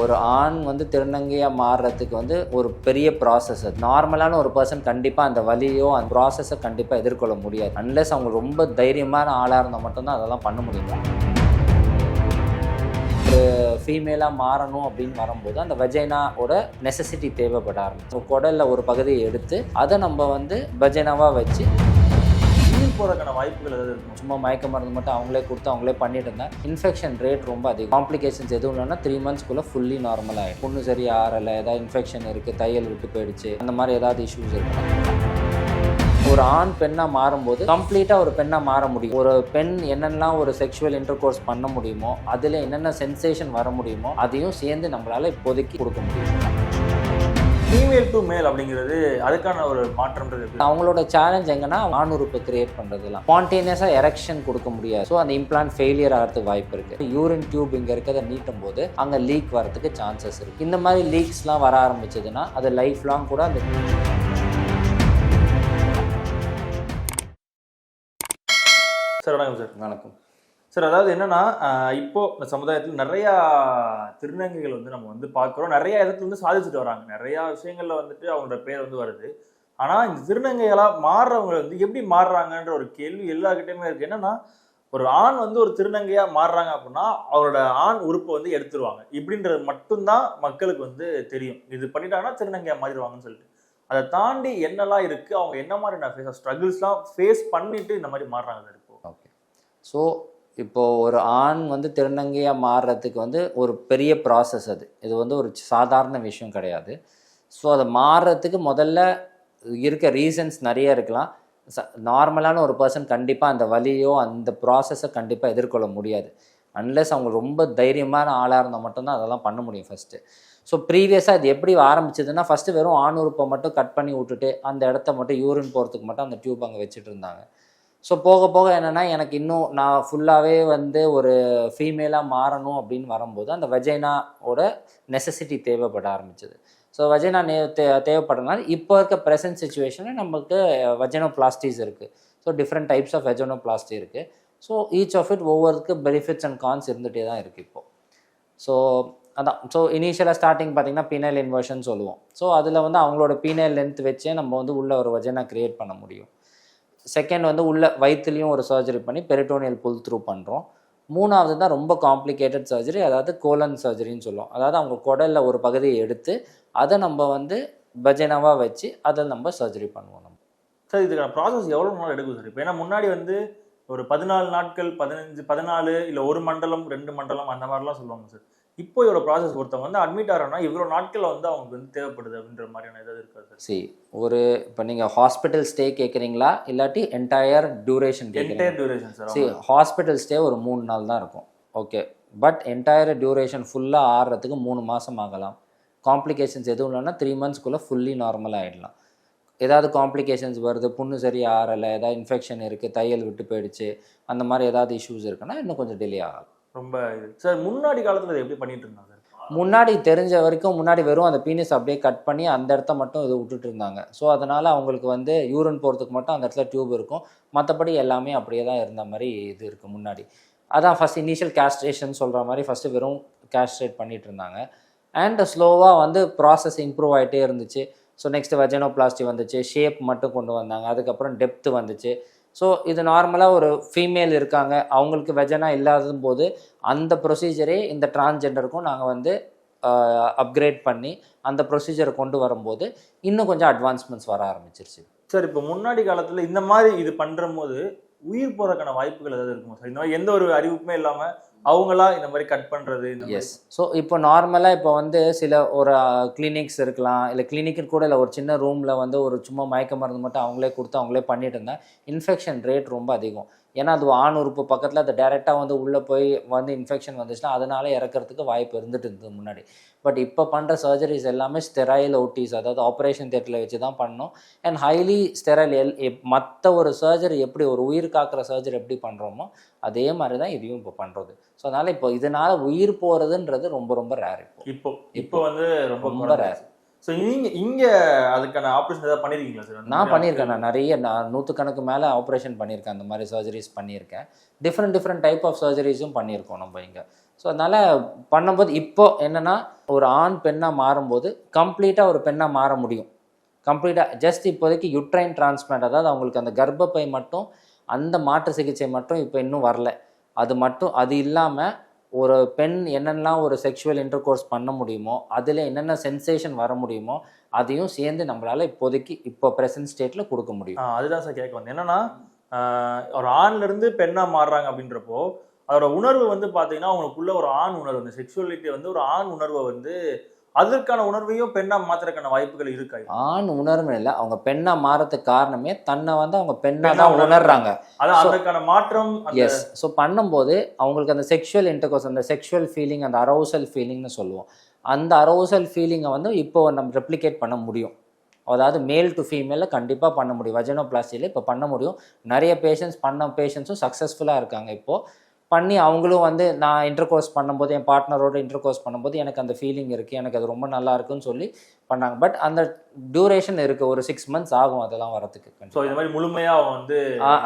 ஒரு ஆண் வந்து திருநங்கையாக மாறுறதுக்கு வந்து ஒரு பெரிய ப்ராசஸ் நார்மலான ஒரு பர்சன் கண்டிப்பாக அந்த வலியோ அந்த ப்ராசஸை கண்டிப்பாக எதிர்கொள்ள முடியாது. அன்லெஸ் அவங்க ரொம்ப தைரியமான ஆளாக இருந்தால் மட்டும்தான் அதெல்லாம் பண்ண முடியும். ஒரு ஃபீமேலாக மாறணும் அப்படின்னு வரும்போது அந்த வஜைனாவோட நெசசிட்டி தேவைப்பட ஆரம்பிச்சு குடலில் ஒரு பகுதியை எடுத்து அதை நம்ம வந்து வஜைனாவாக வச்சு உயிர் போறதுக்கான வாய்ப்புகள் எதாவது இருக்கும்? சும்மா மயக்க மருந்து மட்டும் அவங்களே கொடுத்து அவங்களே பண்ணிட்டு இருந்தேன் இன்ஃபெக்ஷன் ரேட் ரொம்ப அதிகம். காம்ப்ளிகேஷன்ஸ் எதுவும் இல்லைன்னா த்ரீ மந்த்ஸ்க்குள்ளே ஃபுல்லி நார்மல் ஆகிடும் பொண்ணு சரியா ஆறலை ஏதாவது இன்ஃபெக்ஷன் இருக்குது தையல் விட்டு போயிடுச்சு அந்த மாதிரி ஏதாவது இஷ்யூஸ் இருக்கும்? ஒரு ஆண் பெண்ணாக மாறும்போது கம்ப்ளீட்டாக ஒரு பெண்ணாக மாற முடியும். ஒரு பெண் என்னென்னலாம் ஒரு செக்ஷுவல் இன்டர்கோர்ஸ் பண்ண முடியுமோ அதில் என்னென்ன சென்சேஷன் வர முடியுமோ அதையும் சேர்ந்து நம்மளால் இப்போதைக்கு கொடுக்க முடியும். ஃபீமேல் டு மேல் அப்படிங்கிறது அதுக்கான ஒரு மாற்றம்ன்றது எப்படி? அவங்களோட சேலஞ்ச் எங்கன்னா ஆணுறுப்பு கிரியேட் பண்ணுறதுலாம் ஸ்பான்டேனியஸாக எரெக்ஷன் கொடுக்க முடியாது. ஸோ அந்த இம்ப்ளான்ட் ஃபெயிலியர் ஆகிறதுக்கு வாய்ப்பு இருக்குது யூரின் டியூப் இங்கே இருக்கிறத நீட்டும் போது அங்கே லீக் வரதுக்கு சான்சஸ் இருக்குது இந்த மாதிரி லீக்ஸ்லாம் வர ஆரம்பிச்சதுன்னா அது லைஃப் லாங் கூட அந்த சார் வணக்கம் சார். வணக்கம். சார் அதாவது என்னன்னா இப்போ இந்த சமுதாயத்தில் நிறையா திருநங்கைகள் வந்து நம்ம வந்து பார்க்குறோம். நிறைய இடத்துல வந்து சாதிச்சுட்டு வராங்க. நிறையா விஷயங்கள்ல வந்துட்டு அவங்களோட பேர் வந்து வருது. ஆனா இந்த திருநங்கைகளாக மாறுறவங்க வந்து எப்படி மாறுறாங்கன்ற ஒரு கேள்வி எல்லாருக்கிட்டையுமே இருக்கு. என்னன்னா ஒரு ஆண் வந்து ஒரு திருநங்கையா மாறுறாங்க அப்படின்னா அவரோட ஆண் உறுப்பை வந்து எடுத்துருவாங்க. இப்படின்றது மட்டும்தான் மக்களுக்கு வந்து தெரியும். இது பண்ணிட்டாங்கன்னா திருநங்கையா மாறிடுவாங்கன்னு சொல்லிட்டு. அதை தாண்டி என்னெல்லாம் இருக்கு? அவங்க என்ன மாதிரி நான் ஃபேஸ் ஸ்ட்ரகிள்ஸ்லாம் ஃபேஸ் பண்ணிட்டு இந்த மாதிரி மாறுறாங்க இப்போ. ஓகே ஸோ இப்போது ஒரு ஆண் வந்து திருநங்கையாக மாறுறதுக்கு வந்து ஒரு பெரிய ப்ராசஸ் அது. இது வந்து ஒரு சாதாரண விஷயம் கிடையாது. ஸோ அதை மாறுறதுக்கு முதல்ல இருக்க ரீசன்ஸ் நிறைய இருக்கலாம். ச நார்மலான ஒரு பர்சன் கண்டிப்பாக அந்த வழியோ அந்த ப்ராசஸை கண்டிப்பாக எதிர்கொள்ள முடியாது. அன்லெஸ் அவங்க ரொம்ப தைரியமான ஆளாக இருந்தால் மட்டும்தான் அதெல்லாம் பண்ண முடியும் ஃபஸ்ட்டு ஸோ ப்ரீவியஸாக இது எப்படி ஆரம்பிச்சதுன்னா ஃபஸ்ட்டு வெறும் ஆண் உறுப்பை மட்டும் கட் பண்ணி விட்டுட்டு அந்த இடத்த மட்டும் யூரின் போகிறதுக்கு மட்டும் அந்த டியூப் அங்கே வச்சுட்டு இருந்தாங்க. ஸோ போக போக என்னென்னா எனக்கு இன்னும் நான் ஃபுல்லாகவே வந்து ஒரு ஃபீமேலாக மாறணும் அப்படின்னு வரும்போது அந்த வஜைனாவோட நெசசிட்டி தேவைப்பட ஆரம்பிச்சது. ஸோ வஜைனா நே தே தேவைப்படுறதுனால இப்போ இருக்க ப்ரெசன்ட் சுச்சுவேஷனில் நமக்கு வஜனோ பிளாஸ்டிஸ் இருக்குது so different types of vaginoplasty இருக்குது ஸோ ஈச் ஆஃப் இட் ஒவ்வொருக்கு பெனிஃபிட்ஸ் அண்ட் கான்ஸ் இருந்துகிட்டே தான் இருக்குது இப்போது ஸோ அதான். ஸோ இனிஷியலாக ஸ்டார்டிங் பார்த்தீங்கன்னா பீனல் இன்வர்ஷன் சொல்லுவோம். ஸோ அதில் வந்து அவங்களோட பீனல் லென்த் வச்சே நம்ம வந்து உள்ள ஒரு வஜனா க்ரியேட் பண்ண முடியும். செகண்ட் வந்து உள்ள வயிற்றுலேயும் ஒரு சர்ஜரி பண்ணி பெரிட்டோனியல் புல் த்ரூ பண்ணுறோம் மூணாவது தான் ரொம்ப காம்ப்ளிகேட்டட் சர்ஜரி அதாவது கோலன் சர்ஜரின்னு சொல்லுவோம். அதாவது அவங்க குடலில் ஒரு பகுதியை எடுத்து அதை நம்ம வந்து பஜனாவாக வச்சு அதை நம்ம சர்ஜரி பண்ணுவோம் நம்ம. சார் இதுக்கான ப்ராசஸ் எவ்வளோ நாள் எடுக்கும் சார் இப்போ ஏன்னா முன்னாடி வந்து ஒரு பதினாலு நாட்கள் பதினஞ்சு பதினாலு இல்லை ஒரு மண்டலம் ரெண்டு மண்டலம் அந்த மாதிரிலாம் சொல்லுவாங்க சார் இப்போ இதோட ப்ராசஸ் ஒருத்தவங்க வந்து அட்மிட் ஆகிறோம்னா இவ்வளோ நாட்கள் வந்து அவங்களுக்கு வந்து தேவைப்படுது அப்படின்ற மாதிரியான ஏதாவது இருக்கா சார் ஒரு இப்போ நீங்கள் ஹாஸ்பிட்டல் ஸ்டே கேட்குறீங்களா இல்லாட்டி entire duration entire duration sir C hospital stay ஒரு மூணு நாள் தான் இருக்கும். ஓகே பட் என்டையர் டியூரேஷன் ஃபுல்லாக ஆடுறதுக்கு மூணு மாதம் ஆகலாம். காம்ப்ளிகேஷன்ஸ் எதுவும் இல்லைன்னா த்ரீ மந்த்ஸ்க்குள்ளே ஃபுல்லி நார்மல் ஆகிடலாம் ஏதாவது காம்ப்ளிகேஷன்ஸ் வருது புண்ணு சரி ஆறலை ஏதாவது இன்ஃபெக்ஷன் இருக்குது தையல் விட்டு போயிடுச்சு அந்த மாதிரி ஏதாவது இஷ்யூஸ் இருக்குன்னா இன்னும் கொஞ்சம் டிலே ஆகலாம் ரொம்ப இது. சார் முன்னாடி காலத்தில் எப்படி பண்ணிட்டு இருந்தாங்க? முன்னாடி தெரிஞ்ச வரைக்கும் முன்னாடி வெறும் அந்த பீனிஸ் அப்படியே கட் பண்ணி அந்த இடத்த மட்டும் இது விட்டுட்டு இருந்தாங்க. ஸோ அதனால் அவங்களுக்கு வந்து யூரின் போகிறதுக்கு மட்டும் அந்த இடத்துல டியூப் இருக்கும். மற்றபடி எல்லாமே அப்படியே தான் இருந்த மாதிரி இது இருக்குது முன்னாடி. அதான் ஃபஸ்ட் இனிஷியல் கேஸ்ட்ரேஷன் சொல்கிற மாதிரி ஃபஸ்ட்டு வெறும் கேஸ்ட்ரேட் பண்ணிட்டு இருந்தாங்க. அண்ட் ஸ்லோவாக வந்து ப்ராசஸ் இம்ப்ரூவ் ஆகிட்டே இருந்துச்சு. ஸோ நெக்ஸ்ட் வெஜனோபிளாஸ்டி வந்துச்சு. ஷேப் மட்டும் கொண்டு வந்தாங்க. அதுக்கப்புறம் டெப்த் வந்துச்சு. ஸோ இது நார்மலாக ஒரு ஃபீமேல் இருக்காங்க. அவங்களுக்கு வெஜனா இல்லாத போது அந்த ப்ரொசீஜரே இந்த டிரான்ஸ்ஜெண்டருக்கும் நாங்கள் வந்து அப்கிரேட் பண்ணி அந்த ப்ரொசீஜரை கொண்டு வரும்போது இன்னும் கொஞ்சம் அட்வான்ஸ்மெண்ட்ஸ் வர ஆரம்பிச்சிருச்சு. சார் இப்போ முன்னாடி காலத்தில் இந்த மாதிரி இது பண்ணுற போது உயிர் போகிறதுக்கான வாய்ப்புகள் ஏதாவது இருக்குமா சார்? இந்த மாதிரி எந்த ஒரு அறிவிப்புமே இல்லாமல் அவங்களா இந்த மாதிரி கட் பண்ணுறது எஸ் ஸோ இப்போ நார்மலாக இப்போ வந்து சில ஒரு கிளினிக்ஸ் இருக்கலாம். இல்லை கிளினிக்கு கூட இல்லை ஒரு சின்ன ரூமில் வந்து ஒரு சும்மா மயக்க மருந்து மட்டும் அவங்களே கொடுத்து அவங்களே பண்ணிட்டு இருந்தால் இன்ஃபெக்ஷன் ரேட் ரொம்ப அதிகம். ஏன்னா அது ஆண் உறுப்பு பக்கத்தில் அது டேரெக்டாக வந்து உள்ளே போய் வந்து இன்ஃபெக்ஷன் வந்துச்சுன்னா அதனால இறக்கறதுக்கு வாய்ப்பு இருந்துட்டு இருந்தது முன்னாடி. பட் இப்போ பண்ணுற சர்ஜரிஸ் எல்லாமே ஸ்டெரைல் ஓட்டிஸ் அதாவது ஆப்ரேஷன் தேட்டரில் வச்சு தான் பண்ணோம். அண்ட் ஹைலி ஸ்டெரைல் எல் மற்ற ஒரு சர்ஜரி எப்படி ஒரு உயிர் காக்கிற சர்ஜரி எப்படி பண்ணுறோமோ அதே மாதிரி தான் இதையும் இப்போ பண்ணுறது ஸோ அதனால் இப்போ இதனால் உயிர் போகிறதுன்றது ரொம்ப ரொம்ப ரேர் இப்போ. இப்போ இப்போ வந்து ரொம்ப ரொம்ப ரேர் ஸோ நீங்க இங்க அதுக்கான ஆப்ரேஷன் ஏதாவது பண்ணிருக்கீங்களா சார் நான் பண்ணியிருக்கேன் நான் நிறைய நான் நூற்றுக்கணக்கு மேலே ஆப்ரேஷன் பண்ணியிருக்கேன் அந்த மாதிரி சர்ஜரிஸ் பண்ணியிருக்கேன் டிஃப்ரெண்ட் டிஃப்ரெண்ட் டைப் ஆஃப் சர்ஜரிஸும் பண்ணியிருக்கோம் நம்ம இங்கே. ஸோ அதனால் பண்ணும்போது இப்போ என்னென்னா ஒரு ஆண் பெண்ணாக மாறும்போது கம்ப்ளீட்டாக ஒரு பெண்ணாக மாற முடியும். கம்ப்ளீட்டாக ஜஸ்ட் இப்போதைக்கு யுட்ரைன் டிரான்ஸ்பிளான்ட் அதாவது அவங்களுக்கு அந்த கர்ப்பப்பை மட்டும் அந்த மாற்று சிகிச்சை மட்டும் இப்போ இன்னும் வரல. அது மட்டும் அது இல்லாமல் ஒரு பெண் என்னென்னலாம் ஒரு செக்ஷுவல் இன்டர்கோர்ஸ் பண்ண முடியுமோ அதில் என்னென்ன சென்சேஷன் வர முடியுமோ அதையும் சேர்ந்து நம்மளால் இப்போதைக்கு இப்போ ப்ரெசன்ட் ஸ்டேட்டில் கொடுக்க முடியும். அதுதான் சார் கேட்க வந்தேன். என்னன்னா ஒரு ஆண்ல இருந்து மாறுறாங்க அப்படின்றப்போ அதோட உணர்வு வந்து பார்த்தீங்கன்னா அவங்களுக்குள்ள ஒரு ஆண் உணர்வு இந்த செக்ஷுவலிட்டி வந்து ஒரு ஆண் உணர்வை வந்து அதற்கான உணர்வையும் பெண்ணா மாத்துறதுக்கான வாய்ப்புகள் இருக்கா ஆண் உணர்வு இல்லை. அவங்க பெண்ணாக மாறதுக்கு காரணமே தன்னை வந்து அவங்க பெண்ணா தான் உணர்றாங்க. அதான் அதற்கான மாற்றம் எஸ் ஸோ பண்ணும்போது அவங்களுக்கு அந்த செக்ஷுவல் இன்டர்கோர்ஸ் அந்த செக்ஷுவல் ஃபீலிங் அந்த அரோசல் ஃபீலிங்னு சொல்லுவோம். அந்த அரோசல் ஃபீலிங்கை வந்து இப்போ நம்ம ரெப்ளிகேட் பண்ண முடியும். அதாவது மேல் டு ஃபீமேலில் கண்டிப்பாக பண்ண முடியும். வஜனோபிளாஸ்டியில் இப்போ பண்ண முடியும். நிறைய பேஷண்ட்ஸ் பண்ண பேஷண்ட்ஸும் சக்ஸஸ்ஃபுல்லாக இருக்காங்க இப்போது பண்ணி அவங்களும் வந்து நான் இன்டர்கோர்ஸ் பண்ணும்போது என் பார்ட்னரோட இன்டர்கோர்ஸ் பண்ணும்போது எனக்கு அந்த ஃபீலிங் இருக்குது எனக்கு அது ரொம்ப நல்லா இருக்குன்னு சொல்லி பண்ணாங்க. பட் அந்த டியூரேஷன் இருக்குது ஒரு சிக்ஸ் மந்த்ஸ் ஆகும் அதெல்லாம் வரதுக்கு ஸோ இந்த மாதிரி முழுமையா அவங்க வந்து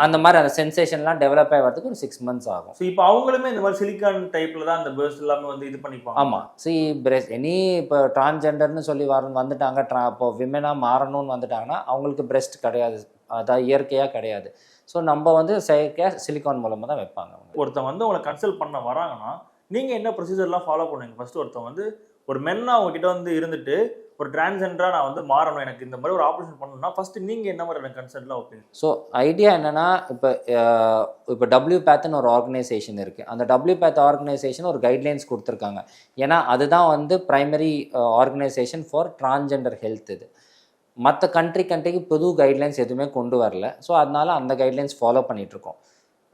அந்த மாதிரி அந்த சென்சேஷன்லாம் டெவலப் ஆகி வரதுக்கு ஒரு சிக்ஸ் மந்த்ஸ் ஆகும். ஸோ இப்போ அவங்களுமே இந்த மாதிரி சிலிக்கான் டைப்ல தான் அந்த பேர்ஸ் எல்லாமே வந்து இது பண்ணிப்பாங்க. ஆமாம் சி பிரேஸ் எனி இப்போ டிரான்ஜெண்டர்னு சொல்லி வர வந்துட்டாங்க ட்ரா இப்போ விமனாக மாறணும்னு வந்துட்டாங்கன்னா அவங்களுக்கு பிரஸ்ட் கிடையாது. அதாவது இயற்கையாக கிடையாது. ஸோ நம்ம வந்து செயற்கையாக சிலிக்கான் மூலமாக தான் வைப்பாங்க ஒருத்தன் வந்து உங்களை கன்சல்ட் பண்ண வராங்கன்னா நீங்க என்ன ப்ரொசீஜர்லாம் ஃபாலோ பண்ணுவீங்க? ஃபர்ஸ்ட் ஒருத்தன் வந்து ஒரு மென்னா உங்ககிட்ட வந்து இருந்துட்டு ஒரு டிரான்ஸ்ஜெண்டரா நான் வந்து மாறணும் எனக்கு இந்த மாதிரி ஒரு ஆப்ரேஷன் பண்ணணும்னா ஃபர்ஸ்ட் நீங்க என்ன மாதிரி எனக்கு கன்சல்ட்லாம் வைப்பீங்க? ஸோ ஐடியா என்னன்னா இப்போ இப்போ டபிள்யூ பேத்னு ஒரு ஆர்கனைசேஷன் இருக்குது அந்த டபிள்யூ பேத் ஆர்கனைசேஷன் ஒரு கைட்லைன்ஸ் கொடுத்துருக்காங்க. ஏன்னா அதுதான் வந்து primary organisation for transgender health இது. மற்ற கண்ட்ரி கண்ட்ரிக்கு புது கைட்லைன்ஸ் எதுவுமே கொண்டு வரல. ஸோ அதனால அந்த கைட்லைன்ஸ் ஃபாலோ பண்ணிகிட்ருக்கோம்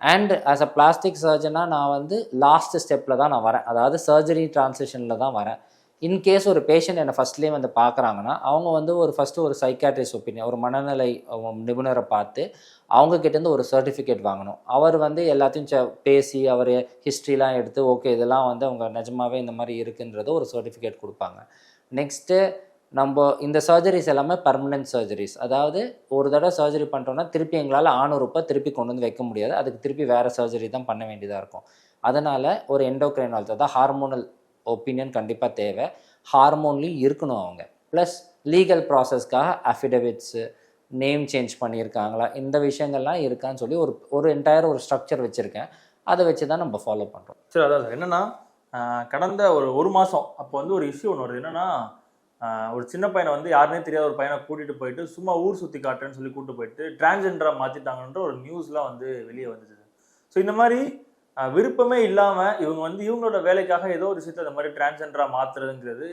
அண்ட் ஆஸ் அ பிளாஸ்டிக் சர்ஜனாக நான் வந்து லாஸ்ட் ஸ்டெப்பில் தான் நான் வரேன். அதாவது சர்ஜரி டிரான்சிஷனில் தான் வரேன். இன்கேஸ் ஒரு பேஷண்ட் என்னை ஃபஸ்ட்லேயே வந்து பார்க்குறாங்கன்னா அவங்க வந்து ஒரு ஃபஸ்ட்டு ஒரு சைக்காட்ரிஸ்ட் ஒப்பீனியன் ஒரு மனநிலை நிபுணரை பார்த்து அவங்க கிட்டேருந்து ஒரு சர்டிஃபிகேட் வாங்கணும். அவர் வந்து எல்லாத்தையும் ச பேசி அவர் ஹிஸ்ட்ரிலாம் எடுத்து ஓகே இதெல்லாம் வந்து அவங்க நிஜமாவே இந்த மாதிரி இருக்குன்றதை ஒரு சர்டிஃபிகேட் கொடுப்பாங்க. நெக்ஸ்ட்டு நம்ம இந்த சர்ஜரிஸ் எல்லாமே பர்மனெண்ட் சர்ஜரிஸ் அதாவது ஒரு தடவை சர்ஜரி பண்ணுறோன்னா திருப்பி எங்களால் ஆணுறுப்பை திருப்பி கொண்டு வந்து வைக்க முடியாது. அதுக்கு திருப்பி வேறு சர்ஜரி தான் பண்ண வேண்டியதாக இருக்கும். அதனால் ஒரு எண்டோக்ரைனாலஜி அதாவது ஹார்மோனல் ஒப்பீனியன் கண்டிப்பாக தேவை. ஹார்மோன்லேயும் இருக்கணும் அவங்க. ப்ளஸ் லீகல் ப்ராசஸ்க்காக அஃபிடவிட்ஸு நேம் சேஞ்ச் பண்ணியிருக்காங்களா? இந்த விஷயங்கள்லாம் இருக்கான்னு சொல்லி ஒரு ஒரு என்டையர் ஒரு ஸ்ட்ரக்சர் வச்சுருக்கேன். அதை வச்சு தான் நம்ம ஃபாலோ பண்ணுறோம் சரி அதாவது என்னென்னா கடந்த ஒரு ஒரு மாதம் அப்போ வந்து ஒரு இஷ்யூ ஒன்று வருது. என்னன்னா ஒரு சின்ன பையனை வந்து யாருனே தெரியாத ஒரு பையனை கூட்டிட்டு போயிட்டு சும்மா ஊர் சுற்றி காட்டுறேன்னு சொல்லி கூட்டு போயிட்டு டிரான்ஜெண்டரா மாற்றிட்டாங்கன்ற ஒரு நியூஸ்லாம் வந்து வெளியே வந்துச்சு. ஸோ இந்த மாதிரி விருப்பமே இல்லாமல் இவங்க வந்து இவங்களோட வேலைக்காக ஏதோ ஒரு விஷயத்தை இந்த மாதிரி டிரான்ஸெண்டராக மாத்துறதுங்கிறது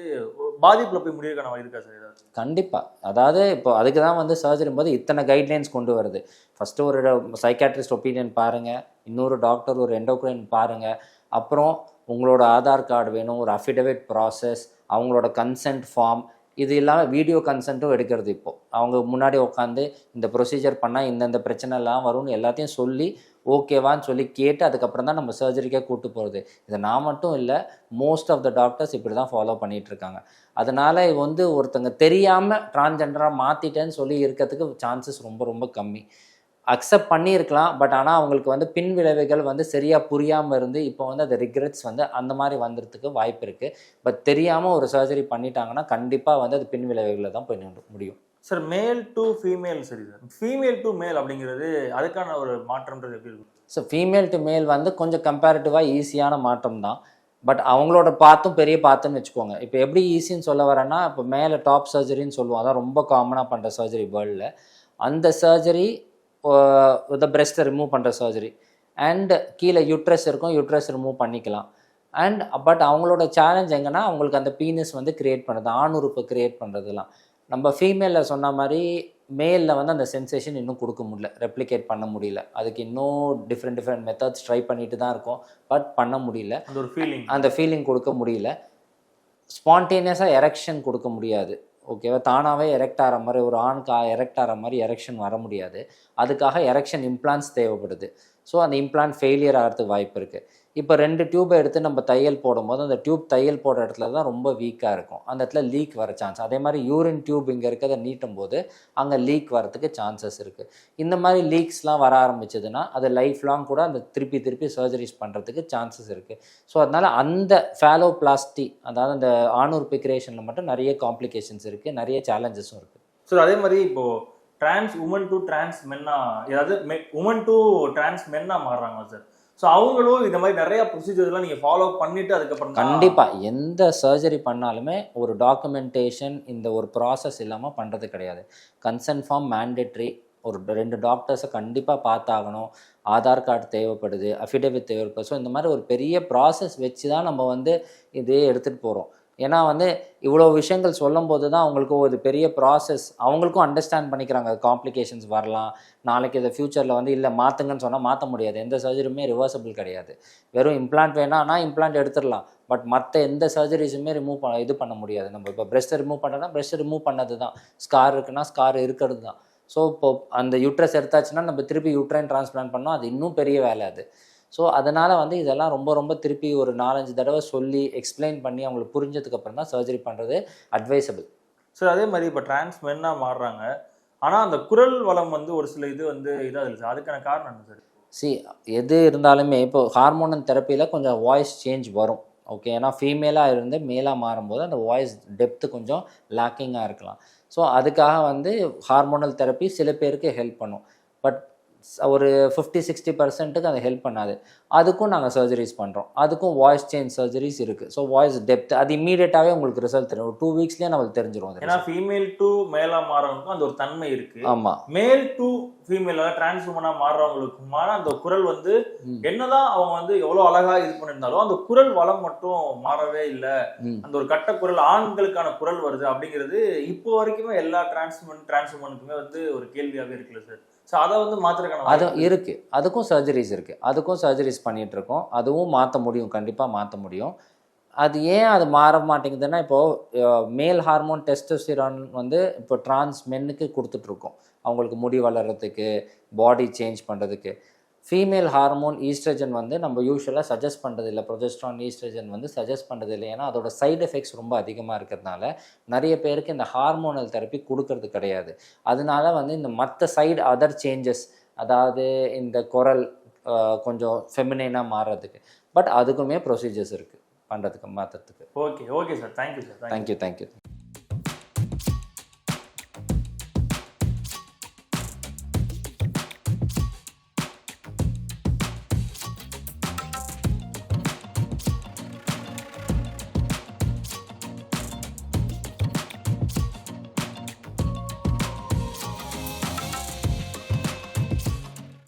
பாதிப்பில் போய் முடியிருக்கான வழி இருக்கா சார் ஏதாவது? கண்டிப்பாக அதாவது இப்போ அதுக்கு தான் வந்து சர்ஜரி போது இத்தனை கைட்லைன்ஸ் கொண்டு வருது. ஃபஸ்ட்டு ஒரு சைக்காட்ரிஸ்ட் ஒப்பீனியன் பாருங்கள் இன்னொரு டாக்டர் ஒரு எண்டோக்ரைன் பாருங்கள் அப்புறம் உங்களோட ஆதார் கார்டு வேணும் ஒரு அஃபிடவிட் ப்ராசஸ் அவங்களோட கன்சென்ட் ஃபார்ம் இது இல்லாமல் வீடியோ கன்சென்ட்டும் எடுக்கிறது இப்போது அவங்க முன்னாடி உட்காந்து இந்த ப்ரொசீஜர் பண்ணால் இந்தந்த பிரச்சனைலாம் வரும்னு எல்லாத்தையும் சொல்லி ஓகேவான்னு சொல்லி கேட்டு அதுக்கப்புறம் தான் நம்ம சர்ஜரிக்கே கூட்டு போகிறது இதை நான் மட்டும் இல்லை மோஸ்ட் ஆஃப் த டாக்டர்ஸ் இப்படி தான் ஃபாலோ பண்ணிகிட்டு இருக்காங்க. அதனால் இது வந்து ஒருத்தங்க தெரியாமல் டிரான்ஜெண்டராக மாற்றிட்டேன்னு சொல்லி இருக்கிறதுக்கு சான்சஸ் ரொம்ப ரொம்ப கம்மி. அக்செப்ட் பண்ணியிருக்கலாம் பட் ஆனால் அவங்களுக்கு வந்து பின் விளைவுகள் வந்து சரியாக புரியாமல் இருந்து இப்போ வந்து அது ரிக்ரெட்ஸ் வந்து அந்த மாதிரி வந்துறதுக்கு வாய்ப்பு இருக்குது பட் தெரியாமல் ஒரு சர்ஜரி பண்ணிட்டாங்கன்னா கண்டிப்பாக வந்து அது பின் விளைவுகளில் தான் போய் முடியும். சார் மேல் டு ஃபீமேல் சரி சார் ஃபீமேல் டு மேல் அப்படிங்கிறது அதுக்கான ஒரு மாற்றம்ன்றது எப்படி இருக்கும்? ஸோ ஃபீமேல் டு மேல் வந்து கொஞ்சம் கம்பேரிட்டிவாக ஈஸியான மாற்றம் தான். பட் அவங்களோட பார்த்தும் பெரிய பார்த்துன்னு வச்சுக்கோங்க. இப்போ எப்படி ஈஸின்னு சொல்ல வரேன்னா இப்போ மேலே டாப் சர்ஜரின்னு சொல்லுவோம். அதான் ரொம்ப காமனாக பண்ணுற சர்ஜரி வேர்ல்டில் அந்த சர்ஜரி பிரஸ்ட்டை ரிமூவ் பண்ணுற சர்ஜரி அண்ட் கீழே யூட்ரஸ் இருக்கும் யூட்ரஸ் ரிமூவ் பண்ணிக்கலாம். அண்ட் பட் அவங்களோட சேலஞ்ச் எங்கன்னா அவங்களுக்கு அந்த பீனஸ் வந்து கிரியேட் பண்ணுறது ஆணுறுப்பை கிரியேட் பண்ணுறதுலாம் நம்ம ஃபீமேலில் சொன்ன மாதிரி மேலில் வந்து அந்த சென்சேஷன் இன்னும் கொடுக்க முடியல ரெப்ளிகேட் பண்ண முடியல. அதுக்கு இன்னும் டிஃப்ரெண்ட் டிஃப்ரெண்ட் மெத்தட்ஸ் ட்ரை பண்ணிட்டு தான் இருக்கோம் பட் பண்ண முடியல. அந்த ஒரு ஃபீலிங் அந்த ஃபீலிங் கொடுக்க முடியல. ஸ்பான்டேனியஸாக எரெக்ஷன் கொடுக்க முடியாது. ஓகேவா தானாகவே எரெக்ட் ஆகிற மாதிரி ஒரு ஆணுக்கு எரெக்ட் ஆகிற மாதிரி எரெக்ஷன் வர முடியாது. அதுக்காக எரெக்ஷன் இம்ப்ளான்ஸ் தேவைப்படுது. ஸோ அந்த இம்ப்ளான்ட் ஃபெயிலியர் ஆகிறதுக்கு வாய்ப்பு இருக்குது இப்போ ரெண்டு டியூப்பை எடுத்து நம்ம தையல் போடும்போது அந்த டியூப் தையல் போடுற இடத்துல தான் ரொம்ப வீக்காக இருக்கும். அந்த இடத்துல லீக் வர சான்ஸ் அதே மாதிரி யூரின் டியூப் இங்கே இருக்கிறத நீட்டும் போது அங்கே லீக் வரதுக்கு சான்சஸ் இருக்குது இந்த மாதிரி லீக்ஸ்லாம் வர ஆரம்பிச்சதுன்னா அது லைஃப் லாங் கூட அந்த திருப்பி திருப்பி சர்ஜரிஸ் பண்ணுறதுக்கு சான்சஸ் இருக்குது ஸோ அதனால் அந்த ஃபேலோ பிளாஸ்டி அதாவது அந்த ஆணூர் பிக்ரேஷனில் மட்டும் நிறைய காம்ப்ளிகேஷன்ஸ் இருக்குது நிறைய சேலஞ்சஸும் இருக்குது ஸோ அதே மாதிரி இப்போது டிரான்ஸ் உமன் டு டிரான்ஸ் மென்னா ஏதாவது உமன் டு டிரான்ஸ் மென்னா மாறுறாங்க சார் ஸோ அவங்களும் இந்த மாதிரி நிறைய ப்ரொசீஜர்லாம் நீங்கள் ஃபாலோ பண்ணிட்டு அதுக்கப்புறம் கண்டிப்பாக எந்த சர்ஜரி பண்ணாலுமே ஒரு டாக்குமெண்டேஷன் இந்த ஒரு ப்ராசஸ் இல்லாமல் பண்ணுறது கிடையாது. கன்சென்ட் ஃபார்ம் மேண்டேட்ரி ஒரு ரெண்டு டாக்டர்ஸை கண்டிப்பாக பார்த்தாகணும். ஆதார் கார்டு தேவைப்படுது அஃபிடேவிட் தேவைப்படுது. ஸோ இந்த மாதிரி ஒரு பெரிய ப்ராசஸ் வச்சு தான் நம்ம வந்து இதே எடுத்துகிட்டு போகிறோம் ஏன்னா வந்து இவ்வளோ விஷயங்கள் சொல்லும்போது தான் அவங்களுக்கு ஒரு பெரிய ப்ராசஸ் அவங்களுக்கும் அண்டர்ஸ்டாண்ட் பண்ணிக்கிறாங்க. காம்ப்ளிகேஷன்ஸ் வரலாம். நாளைக்கு இதை ஃப்யூச்சரில் வந்து இல்லை மாற்றுங்கன்னு சொன்னால் மாற்ற முடியாது. எந்த சர்ஜரியுமே ரிவர்சபிள் கிடையாது. வெறும் இம்ப்ளான்ட் வேணாம்னா இம்ப்ளான்ட் எடுத்துடலாம். பட் மற்ற எந்த சர்ஜரிஸுமே ரிமூவ் பண்ண இது பண்ண முடியாது. நம்ம இப்போ பிரஸ்ட்டை ரிமூவ் பண்ணுறோன்னா பிரஸ்ட்டை ரிமூவ் பண்ணது தான் ஸ்கார் இருக்குன்னா ஸ்கார் இருக்கிறது தான் ஸோ இப்போ அந்த யூட்ரஸ் எடுத்தாச்சுன்னா நம்ம திருப்பி யூட்ரைன் டிரான்ஸ்பிளான்ட் பண்ணோம் அது இன்னும் பெரிய வேலை அது. ஸோ அதனால் வந்து இதெல்லாம் ரொம்ப ரொம்ப திருப்பி ஒரு நாலஞ்சு தடவை சொல்லி எக்ஸ்பிளைன் பண்ணி அவங்களுக்கு புரிஞ்சதுக்கப்புறம் தான் சர்ஜரி பண்ணுறது அட்வைசபிள் சார் அதே மாதிரி இப்போ டிரான்ஸ் மென்னா மாறுறாங்க. ஆனா அந்த குரல் வளம் வந்து ஒரு சில இது வந்து இதாகுது சார். அதுக்கான காரணம் என்ன சார்? சி எது இருந்தாலுமே இப்போ ஹார்மோனல் தெரப்பியில் கொஞ்சம் வாய்ஸ் சேஞ்ச் வரும். ஓகே ஏன்னா ஃபீமேலாக இருந்து மேலாக மாறும்போது அந்த வாய்ஸ் டெப்த்து கொஞ்சம் லேக்கிங்காக இருக்கலாம். ஸோ அதுக்காக வந்து ஹார்மோனல் தெரப்பி சில பேருக்கு ஹெல்ப் பண்ணும். பட் ஒரு ஃபிஃப்டி சிக்ஸ்டி பர்சன்ட்டுக்கு அது ஹெல்ப் பண்ணாது. அதுக்கும் நாங்கள் சர்ஜரிஸ் பண்ணுறோம் அதுக்கும் வாய்ஸ் சேஞ்ச் சர்ஜரிஸ் இருக்குது ஸோ வாய்ஸ் டெப்த் அது இமீடியட்டாகவே உங்களுக்கு ரிசல்ட் தெரியும். ஒரு டூ வீக்ஸ்லேயே நம்மளுக்கு தெரிஞ்சிரும் அது ஏன்னா ஃபீமேல் டு மேலா மாறவங்களுக்கும் அந்த ஒரு தன்மை இருக்கு. ஆமாம் மேல் டு ஃபீமேல் டிரான்ஸ் உமனா மாறுறவங்களுக்குமான அந்த குரல் வந்து. என்னதான் அவங்க வந்து எவ்வளவு அழகா இது பண்ணியிருந்தாலும் அந்த குரல் வளம் மட்டும் மாறவே இல்லை. அந்த ஒரு கட்ட குரல் ஆண்களுக்கான குரல் வருது அப்படிங்கிறது இப்போ வரைக்குமே எல்லா டிரான்ஸ்மன் டிரான்ஸ்மனுக்குமே வந்து ஒரு கேள்வியாவே இருக்குல்ல சார். ஸோ அதை வந்து மாற்றிருக்கணும் அது இருக்குது அதுக்கும் சர்ஜரிஸ் இருக்குது அதுக்கும் சர்ஜரிஸ் பண்ணிகிட்ருக்கோம் இருக்கோம் அதுவும் மாற்ற முடியும். கண்டிப்பாக மாற்ற முடியும். அது ஏன் அது மாற மாட்டேங்குதுன்னா இப்போது மேல் ஹார்மோன் டெஸ்டோஸ்டிரான் வந்து இப்போ டிரான்ஸ் மென்னுக்கு கொடுத்துட்ருக்கோம் அவங்களுக்கு முடி வளர்கிறதுக்கு பாடி சேஞ்ச் பண்ணுறதுக்கு ஃபீமேல் ஹார்மோன் ஈஸ்ட்ரஜன் வந்து நம்ம யூஸ்வலாக சஜஸ்ட் பண்ணுறது இல்லை ப்ரொஜெஸ்ட்ரான் ஈஸ்ட்ரஜன் வந்து சஜஸ்ட் பண்ணுறது இல்லை ஏன்னா அதோட சைடு எஃபெக்ட்ஸ் ரொம்ப அதிகமாக இருக்கிறதுனால நிறைய பேருக்கு இந்த ஹார்மோனல் தெரப்பி கொடுக்கறது கிடையாது. அதனால வந்து இந்த மற்ற சைடு அதர் சேஞ்சஸ் அதாவது இந்த குரல் கொஞ்சம் ஃபெமினைனாக மாறுறதுக்கு. பட் அதுக்குமே ப்ரொசீஜர்ஸ் இருக்குது பண்ணுறதுக்கு மாற்றுறதுக்கு okay okay sir thank you sir thank you thank you